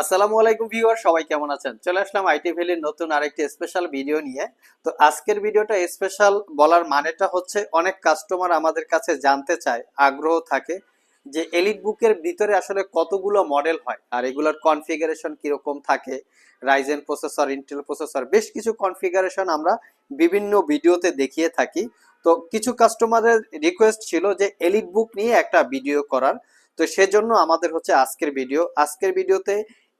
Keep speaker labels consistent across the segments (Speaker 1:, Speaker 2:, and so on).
Speaker 1: আসসালামু আলাইকুম ভিউয়ার, সবাই কেমন আছেন? চলে আসলাম আইটি ভ্যালির নতুন আরেকটি স্পেশাল ভিডিও নিয়ে। তো আজকের ভিডিওটা স্পেশাল বলার মানেটা হচ্ছে অনেক কাস্টমার আমাদের কাছে জানতে চায়, আগ্রহ থাকে যে এলিট বুকের ভিতরে আসলে কতগুলো মডেল হয় আর এগুলোর কনফিগারেশন কীরকম থাকে রাইজেন প্রসেসর ইন্টেল প্রসেসর বেশ কিছু কনফিগারেশন আমরা বিভিন্ন ভিডিওতে দেখিয়ে থাকি। তো কিছু কাস্টমারের রিকোয়েস্ট ছিল যে এলিট বুক নিয়ে একটা ভিডিও করার। তো সেজন্য আমাদের হচ্ছে আজকের ভিডিও আজকের ভিডিওতে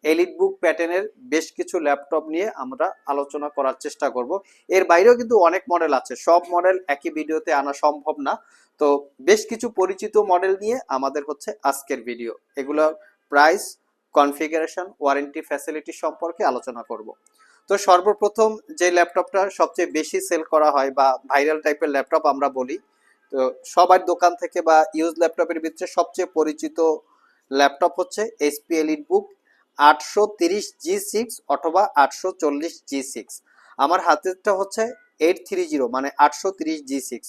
Speaker 1: এলিট বুক প্যাটার্নের বেশ কিছু ল্যাপটপ নিয়ে আমরা আলোচনা করার চেষ্টা করব। এর বাইরেও কিন্তু অনেক মডেল আছে। সব মডেল একই ভিডিওতে আনা সম্ভব না। তো বেশ কিছু পরিচিত মডেল নিয়ে আমাদের হচ্ছে আজকের ভিডিও এগুলো প্রাইস কনফিগারেশন ওয়ারেন্টি ফ্যাসিলিটি সম্পর্কে আলোচনা করব। তো সর্বপ্রথম যে ল্যাপটপটা সবচেয়ে বেশি সেল করা হয় বা ভাইরাল টাইপের ল্যাপটপ আমরা বলি, তো সবার দোকান থেকে বা ইউজ ল্যাপটপের ভিতরে সবচেয়ে পরিচিত ল্যাপটপ হচ্ছে এইচপি এলিট বুক আটশো তিরিশ জি সিক্স অথবা আটশো চল্লিশ জি সিক্স। আমার হাতেরটা হচ্ছে এইট থ্রি জিরো মানে আটশো তিরিশ জি সিক্স।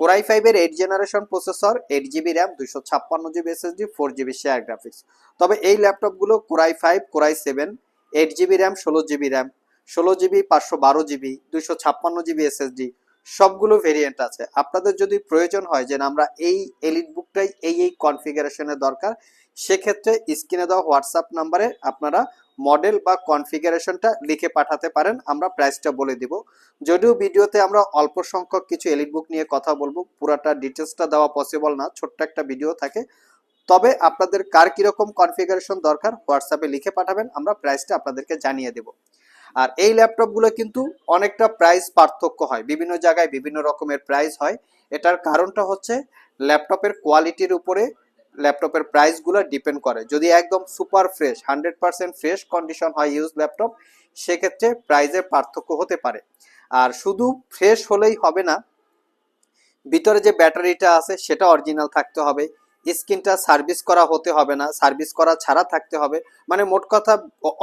Speaker 1: কোরাই ফাইভের eight generation processor eight GB RAM দুইশো ছাপ্পান্ন GB SSD four GB share graphics তবে এই ল্যাপটপগুলো core i five core i seven eight GB RAM ষোলো জিবি র্যাম ষোলো জিবি পাঁচশো বারো জিবি দুইশো ছাপ্পান্ন জিবি এসএসডি সবগুলো ভেরিয়েন্ট আছে। আপনাদের যদি প্রয়োজন হয় যে আমরা এই এলিট বুকটাই এই এই কনফিগারেশনের দরকার, সেক্ষেত্রে স্ক্রিনে দেওয়া হোয়াটসঅ্যাপ নাম্বারে আপনারা মডেল বা কনফিগারেশনটা লিখে পাঠাতে পারেন, আমরা প্রাইসটা বলে দিব। যদিও ভিডিওতে আমরা অল্প সংখ্যক কিছু এলিট বুক নিয়ে কথা বলব, পুরাটা ডিটেলসটা দেওয়া পসিবল না, ছোট্ট একটা ভিডিও থাকে। তবে আপনাদের কার কীরকম কনফিগারেশন দরকার হোয়াটসঅ্যাপে লিখে পাঠাবেন, আমরা প্রাইসটা আপনাদেরকে জানিয়ে দেব। আর এই ল্যাপটপগুলো কিন্তু অনেকটা প্রাইস পার্থক্য হয়। বিভিন্ন জায়গায় বিভিন্ন রকমের প্রাইস হয়। এটার কারণটা হচ্ছে ল্যাপটপের কোয়ালিটির উপরে ল্যাপটপের প্রাইসগুলো ডিপেন্ড করে। যদি একদম super fresh hundred percent fresh condition হয় ইউজ ল্যাপটপ সেক্ষেত্রে প্রাইজের পার্থক্য হতে পারে। আর শুধু ফ্রেশ হলেই হবে না, ভিতরে যে ব্যাটারিটা আছে সেটা অরিজিনাল থাকতে হবে। স্ক্রিনটা সার্ভিস করা হতে হবে না সার্ভিস করা ছাড়া থাকতে হবে। মানে মোট কথা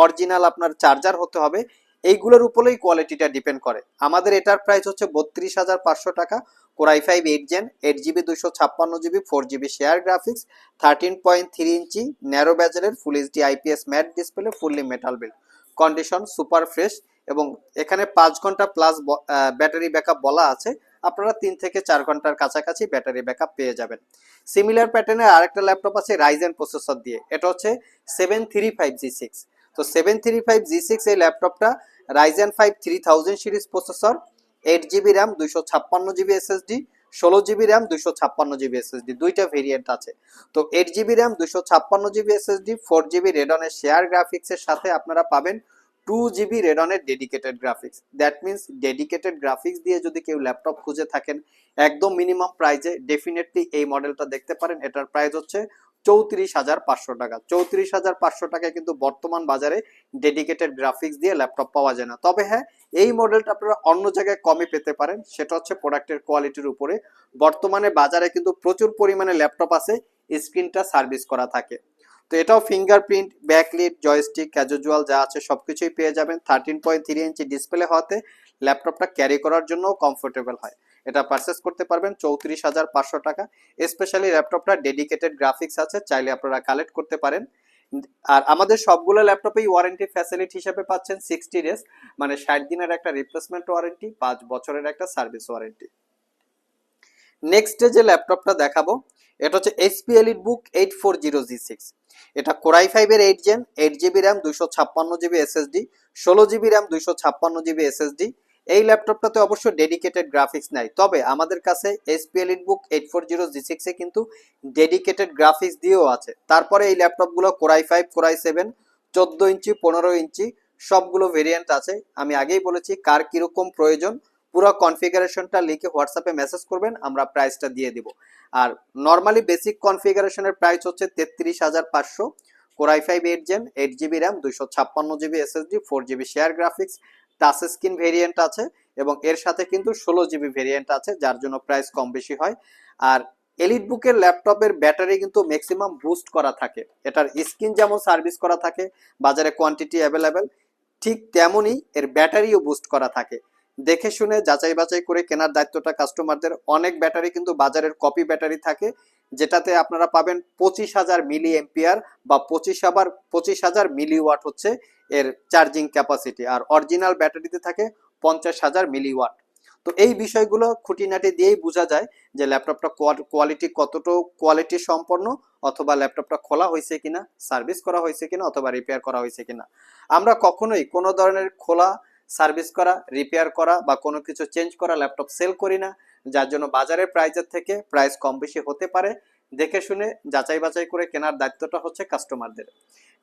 Speaker 1: অরিজিনাল আপনার চার্জার হতে হবে। এইগুলোর উপরেই কোয়ালিটিটা ডিপেন্ড করে। আমাদের এটার প্রাইস হচ্ছে বত্রিশ হাজার পাঁচশো টাকা core i five eight gen eight GB দুশো ছাপ্পান্ন GB four GB share graphics thirteen point three inch narrow ব্যাজেলের full HD IPS matte display fully metal build condition super fresh এবং এখানে পাঁচ ঘণ্টা প্লাস ব্যাটারি ব্যাকআপ বলা আছে। আপনারা তিন থেকে চার ঘণ্টার কাছাকাছি ব্যাটারি ব্যাকআপ পেয়ে যাবেন। সিমিলার প্যাটার্নের আরেকটা ল্যাপটপ আছে রাইজেন প্রসেসর দিয়ে। এটা হচ্ছে seven three five G six তো seven three five G six এই ল্যাপটপটা Ryzen five three thousand series processor eight GB RAM দুইশো ছাপ্পান্ন জিবি এসএসডি ষোলো জিবি র্যাম দুইশো ছাপ্পান্ন জিবি এসএসডি দুইটা ভেরিয়েন্ট আছে। তো এইট জিবি র্যাম দুইশো ছাপ্পান্ন জিবি এসএসডি ফোর জিবি রেডনের শেয়ার গ্রাফিক্সের সাথে আপনারা পাবেন two GB রেডনের dedicated graphics that means dedicated graphics দিয়ে যদি কেউ ল্যাপটপ খুঁজে থাকেন, একদম মিনিমাম প্রাইজে ডেফিনেটলি এই মডেলটা দেখতে পারেন। এটার প্রাইস হচ্ছে চৌত্রিশ হাজার পাঁচশো টাকা। চৌত্রিশ হাজার পাঁচশো টাকায় কিন্তু বর্তমান বাজারে ডেডিকেটেড গ্রাফিক্স দিয়ে ল্যাপটপ পাওয়া যায় না। তবে হ্যাঁ এই মডেলটা আপনারা অন্য জায়গায় কমে পেতে পারেন। সেটা হচ্ছে প্রোডাক্টের কোয়ালিটির উপরে। বর্তমানে বাজারে কিন্তু প্রচুর পরিমাণে ল্যাপটপ আছে স্ক্রিনটা সার্ভিস করা থাকে। তো এটাও ফিঙ্গারপ্রিন্ট ব্যাকলিট জয়স্টিক ক্যাজুয়াল যা আছে সব কিছুই পেয়ে যাবেন। Thirteen point three inch display হওয়াতে ল্যাপটপটা ক্যারি করার জন্য কমফোর্টেবল হয়। এটা পারচেস করতে পারবেন চৌত্রিশ হাজার পাঁচশো টাকা। স্পেশালি ল্যাপটপটা ডেডিকেটেড গ্রাফিক্স আছে, চাইলে আপনারা কালেক্ট করতে পারেন। আর আমাদের সবগুলো ল্যাপটপেই ওয়ারেন্টি ফ্যাসিলিটি হিসেবে পাচ্ছেন সিক্সটি ডেজ মানে ষাট দিনের একটা রিপ্লেসমেন্ট ওয়ারেন্টি পাঁচ বছরের একটা সার্ভিস ওয়ারেন্টি নেক্সট যে ল্যাপটপটা দেখাবো, এটা হচ্ছে HP EliteBook eight four zero G six এটা কোরাই ফাইভের eight gen eight GB RAM দুইশো ছাপ্পান্ন জিবি এসএসডি ষোলো জিবি র্যাম দুইশো ছাপ্পান্ন জিবি এসএসডি এই ল্যাপটপটাতে অবশ্য ডেডিকেটেড গ্রাফিক্স নাই। তবে আমাদের কাছে SP EliteBook eight four zero G সিক্সে কিন্তু ডেডিকেটেড গ্রাফিক্স দিয়েও আছে। তারপরে এই ল্যাপটপগুলো কোরাই ফাইভ কোরাই সেভেন চোদ্দ ইঞ্চি, পনেরো ইঞ্চি, সবগুলো ভেরিয়েন্ট আছে। আমি আগেই বলেছি, কার কীরকম প্রয়োজন, পুরো কনফিগারেশনটা লিখে হোয়াটসঅ্যাপে মেসেজ করবেন, আমরা প্রাইসটা দিয়ে দিব। আর নর্মালি বেসিক কনফিগারেশনের প্রাইস হচ্ছে তেত্রিশ হাজার পাঁচশো। Core i five eight gen eight GB RAM দুইশো ছাপ্পান্ন GB SSD four GB share graphics touch screen variant আছে এবং এর সাথে কিন্তু ষোলো জিবি ভেরিয়েন্ট আছে, যার জন্য প্রাইস কম বেশি হয়। আর এলিট বুকের ল্যাপটপের ব্যাটারি কিন্তু ম্যাক্সিমাম বুস্ট করা থাকে। এটার স্ক্রিন যেমন সার্ভিস করা থাকে, বাজারে কোয়ান্টিটি অ্যাভেলেবেল ঠিক তেমনই এর ব্যাটারিও বুস্ট করা থাকে। দেখে শুনে যাচাই বাছাই করে কেনার দায়িত্বটা কাস্টমারদের অনেক ব্যাটারি কিন্তু বাজারের কপি ব্যাটারি থাকে, যেটাতে আপনারা পাবেন পঁচিশ হাজার মিলি এম্পিয়ার বা পঁচিশ হাজার পঁচিশ হাজার মিলি ওয়াট হচ্ছে এর চার্জিং ক্যাপাসিটি আর অরিজিনাল ব্যাটারিতে থাকে পঞ্চাশ হাজার মিলি ওয়াট তো এই বিষয়গুলো খুঁটিনাটি দিয়েই বোঝা যায় যে ল্যাপটপটা কোয়ালিটি কতটুকু কোয়ালিটি সম্পন্ন অথবা ল্যাপটপটা খোলা হয়েছে কিনা সার্ভিস করা হয়েছে কিনা অথবা রিপেয়ার করা হয়েছে কিনা। আমরা কখনোই কোনো ধরনের খোলা সার্ভিস করা, রিপেয়ার করা বা কোনো কিছু চেঞ্জ করা ল্যাপটপ সেল করি না। যার জন্য বাজারের প্রাইজের থেকে প্রাইস কম বেশি হতে পারে। দেখে শুনে, যাচাই বাছাই করে কেনার দায়িত্বটা হচ্ছে কাস্টমারদের।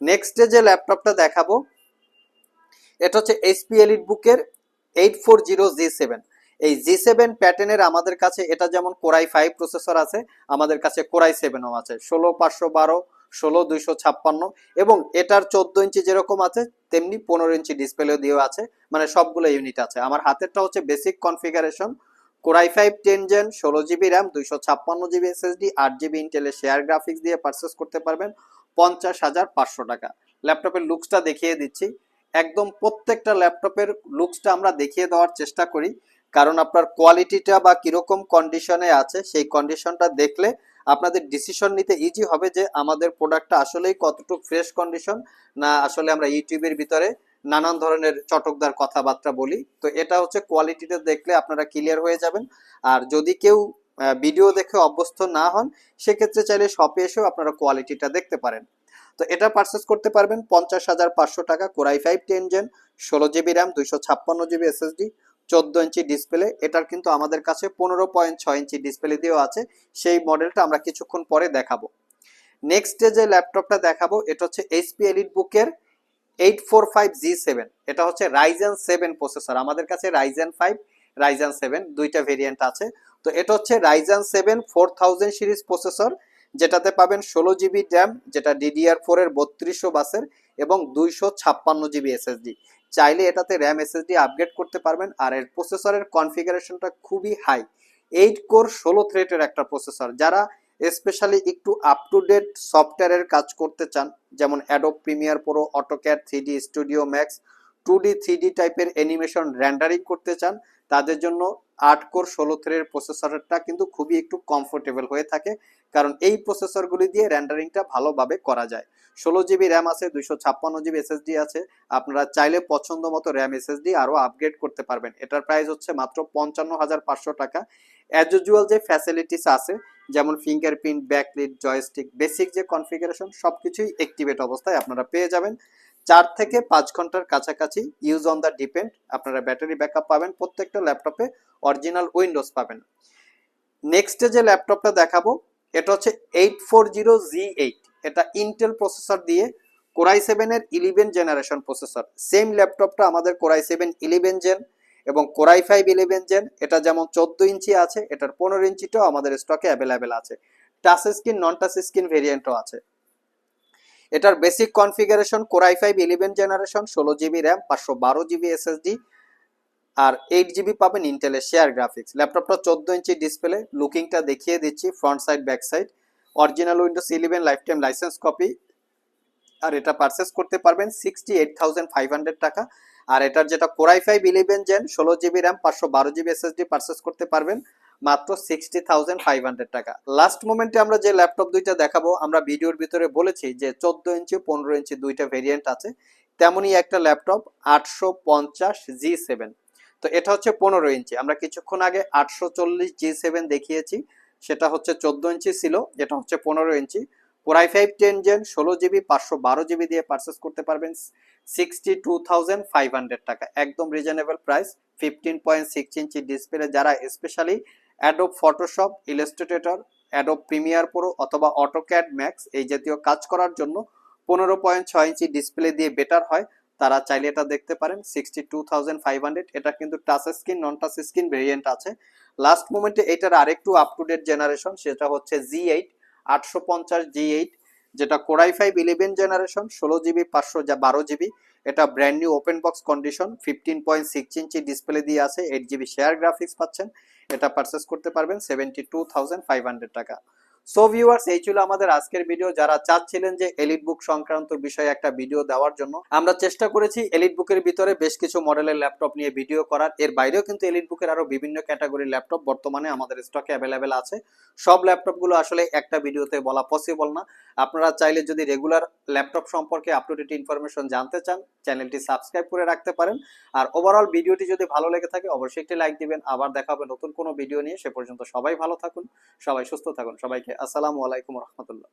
Speaker 1: নেক্সটে যে ল্যাপটপটা দেখাবো, এটা হচ্ছে এইচপি এলিট বুকের eight four zero G seven এই জি সেভেন প্যাটার্নের আমাদের কাছে, এটা যেমন কোরাই ফাইভ প্রসেসর আছে, আমাদের কাছে কোরাই সেভেনও আছে। ষোলো, পাঁচশো, বারো ষোলো, দুইশো ছাপ্পান্ন এবং এটার চোদ্দ ইঞ্চি যেরকম আছে, তেমনি পনেরো ইঞ্চি ডিসপ্লেও দিয়েও আছে। মানে সবগুলো ইউনিট আছে। আমার হাতেরটা হচ্ছে basic configuration core i five ten gen ষোলো জিবি র্যাম দুইশো ছাপ্পান্ন জিবি এসএসডি আট জিবি ইন্টেলের শেয়ার গ্রাফিক্স দিয়ে পারচেস করতে পারবেন। পঞ্চাশ হাজার পাঁচশো টাকা। ল্যাপটপের লুকসটা দেখিয়ে দিচ্ছি। একদম প্রত্যেকটা ল্যাপটপের লুকসটা আমরা দেখিয়ে দেওয়ার চেষ্টা করি। কারণ আপনার কোয়ালিটিটা বা কীরকম কন্ডিশনে আছে, সেই কন্ডিশনটা দেখলে আপনাদের ডিসিশন নিতে ইজি হবে যে আমাদের প্রোডাক্টটা আসলেই কতটুকু ফ্রেশ কন্ডিশন না আসলে আমরা ইউটিউবের ভিতরে নানান ধরনের চটকদার কথাবার্তা বলি। তো এটা হচ্ছে কোয়ালিটিটা দেখলে আপনারা ক্লিয়ার হয়ে যাবেন। আর যদি কেউ ভিডিও দেখে অভ্যস্ত না হন, সেক্ষেত্রে চাইলে শপে এসেও আপনারা কোয়ালিটিটা দেখতে পারেন। তো এটা পারচেস করতে পারবেন পঞ্চাশ হাজার পাঁচশো টাকা core i five ten gen ষোলো জিবি র্যাম দুইশো ছাপ্পান্ন জিবি এসএসডি চোদ্দ ইঞ্চি ডিসপ্লে এটার কিন্তু আমাদের কাছে পনেরো পয়েন্ট ছয় ইঞ্চি ডিসপ্লে দিয়েও আছে। সেই মডেলটা আমরা কিছুক্ষণ পরে দেখাবো। নেক্সট যে ল্যাপটপটা দেখাবো, এটা হচ্ছে এইচপি এলিট বুকের eight four five G seven এটা হচ্ছে রাইজেন সেভেন প্রসেসর আমাদের কাছে রাইজেন ফাইভ রাইজেন সেভেন দুইটা ভেরিয়েন্ট আছে। তো এটা হচ্ছে Ryzen seven four thousand series processor যেটাতে পাবেন ষোলো জিবি র্যাম যেটা ডিডিআর ফোর এর বত্রিশশো বাসের, এবং দুইশো ছাপ্পান্ন জিবি এসএসডি চাইলে এটাতে র্যাম এসএসডি আপগ্রেড করতে পারবেন আর এর প্রসেসরের কনফিগারেশনটা খুবই হাই এইট কোর ষোলো থ্রেটের একটা প্রসেসর যারা স্পেশালি একটু আপ টু ডেট সফটওয়্যারের কাজ করতে চান, যেমন Adobe Premiere Pro AutoCAD three D studio max two D three D টাইপের অ্যানিমেশন র্যান্ডারিং করতে চান তাদের জন্য আট কোর ষোলো থ্রের প্রসেসরটা কিন্তু খুবই একটু কমফোর্টেবল হয়ে থাকে। কারণ এই প্রসেসরগুলি দিয়ে র্যান্ডারিংটা ভালোভাবে করা যায়। ষোলো জিবি র্যাম আছে, দুইশো ছাপ্পান্ন জিবি এসএসডি আছে। আপনারা চাইলে পছন্দ মতো র্যাম এসএসডি আরও আপগ্রেড করতে পারবেন। এটার প্রাইস হচ্ছে মাত্র পঞ্চান্ন হাজার পাঁচশো টাকা। অ্যাজ ইউজুয়াল যে ফ্যাসিলিটিস আছে, যেমন ফিঙ্গারপ্রিন্ট ব্যাকলিট জয়স্টিক বেসিক যে কনফিগারেশন সব কিছুই অ্যাক্টিভেট অবস্থায় আপনারা পেয়ে যাবেন। চার থেকে পাঁচ ঘণ্টার কাছাকাছি ইউজ অন দ্য ডিপেন্ড আপনারা ব্যাটারি ব্যাকআপ পাবেন, প্রত্যেকটা ল্যাপটপে অরিজিনাল উইন্ডোজ পাবেন। নেক্সটে যে ল্যাপটপটা দেখাবো, এটা হচ্ছে eight four zero G eight এটা ইন্টেল প্রসেসর দিয়ে কোরাই সেভেনের ইলেভেন জেনারেশন প্রসেসর সেম ল্যাপটপটা আমাদের core i seven eleven gen এবং core i five eleven gen এটা যেমন চোদ্দ ইঞ্চি আছে, এটার পনেরো ইঞ্চিটাও আমাদের স্টকে অ্যাভেলেবেল আছে। Touch screen non touch screen ভেরিয়েন্টও আছে। এটার basic configuration core i five eleven generation ষোলো জিবি র্যাম পাঁচশো বারো জিবি এসএসডি আর এইট জিবি পাবেন ইন্টেলের শেয়ার গ্রাফিক্স ল্যাপটপটা চোদ্দ ইঞ্চি ডিসপ্লে লুকিংটা দেখিয়ে দিচ্ছি front side back side original Windows eleven lifetime license copy আর এটা পারচেস করতে পারবেন sixty eight thousand five hundred টাকা। আর এটার যেটা core i five eleven gen ষোলো জিবি র্যাম পাঁচশো বারো জিবি এসএসডি পারচেস করতে পারবেন। মাত্র সিক্সটি থাউজেন্ড ফাইভ হান্ড্রেড টাকা। লাস্ট মোমেন্টে আমরা যে ল্যাপটপ দুইটা দেখাবো, আমরা ভিডিওর ভিতরে বলেছি যে চোদ্দ ইঞ্চি, পনেরো ইঞ্চি দুইটা ভেরিয়েন্ট আছে। তেমনই একটা ল্যাপটপ আটশো পঞ্চাশ জি সেভেন তো এটা হচ্ছে পনেরো ইঞ্চি। আমরা কিছুক্ষণ আগে আটশো চল্লিশ জি সেভেন দেখিয়েছি। সেটা হচ্ছে চোদ্দ ইঞ্চি ছিল যেটা হচ্ছে পনেরো inch. Core i five ten gen ষোলো জিবি, পাঁচশো বারো জিবি দিয়ে পারচেস করতে পারবেন। Sixty two thousand five hundred টাকা। একদম reasonable price fifteen point six inch display যারা specially Adobe Photoshop Illustrator Adobe Premiere Pro অথবা অটোক্যাড ম্যাক্স এই জাতীয় কাজ করার জন্য পনেরো পয়েন্ট ছয় ইঞ্চি ডিসপ্লে দিয়ে বেটার হয়। তারা চাইলে এটা দেখতে পারেন sixty two thousand five hundred এটা কিন্তু touch screen non touch screen variant আছে লাস্ট মোমেন্টে এটার আরেকটু আপ টু ডেট জেনারেশন সেটা হচ্ছে জি এইট আটশো পঞ্চাশ জি এইট যেটা core i five eleven generation ষোলো জিবি পাঁচশো যা বারো জিবি এটা brand new open box condition fifteen point six inch display দিয়ে আছে এইট জিবি শেয়ার গ্রাফিক্স পাচ্ছেন। এটা পারচেস করতে পারবেন seventy two thousand five hundred টাকা। সো ভিউয়ার্স এই ছিল আমাদের আজকের ভিডিও যারা চাচ্ছিলেন যে এলিট বুক সংক্রান্ত বিষয়ে একটা ভিডিও দেওয়ার জন্য, আমরা চেষ্টা করেছি এলিট বুকের ভিতরে বেশ কিছু মডেলের ল্যাপটপ নিয়ে ভিডিও করার। এর বাইরেও কিন্তু এলিট বুকের আরও বিভিন্ন ক্যাটাগরির ল্যাপটপ বর্তমানে আমাদের স্টকে অ্যাভেলেবেল আছে। সব ল্যাপটপগুলো আসলে একটা ভিডিওতে বলা পসিবল না। আপনারা চাইলে যদি রেগুলার ল্যাপটপ সম্পর্কে আপ টু ডেট ইনফরমেশন জানতে চান চ্যানেলটি সাবস্ক্রাইব করে রাখতে পারেন। আর ওভারঅল ভিডিওটি যদি ভালো লেগে থাকে, অবশ্যই একটি লাইক দিবেন। আবার দেখা হবে নতুন কোনো ভিডিও নিয়ে। সে পর্যন্ত সবাই ভালো থাকুন, সবাই সুস্থ থাকুন। সবাইকে আসসালামু আলাইকুম রহমতুল্লাহ।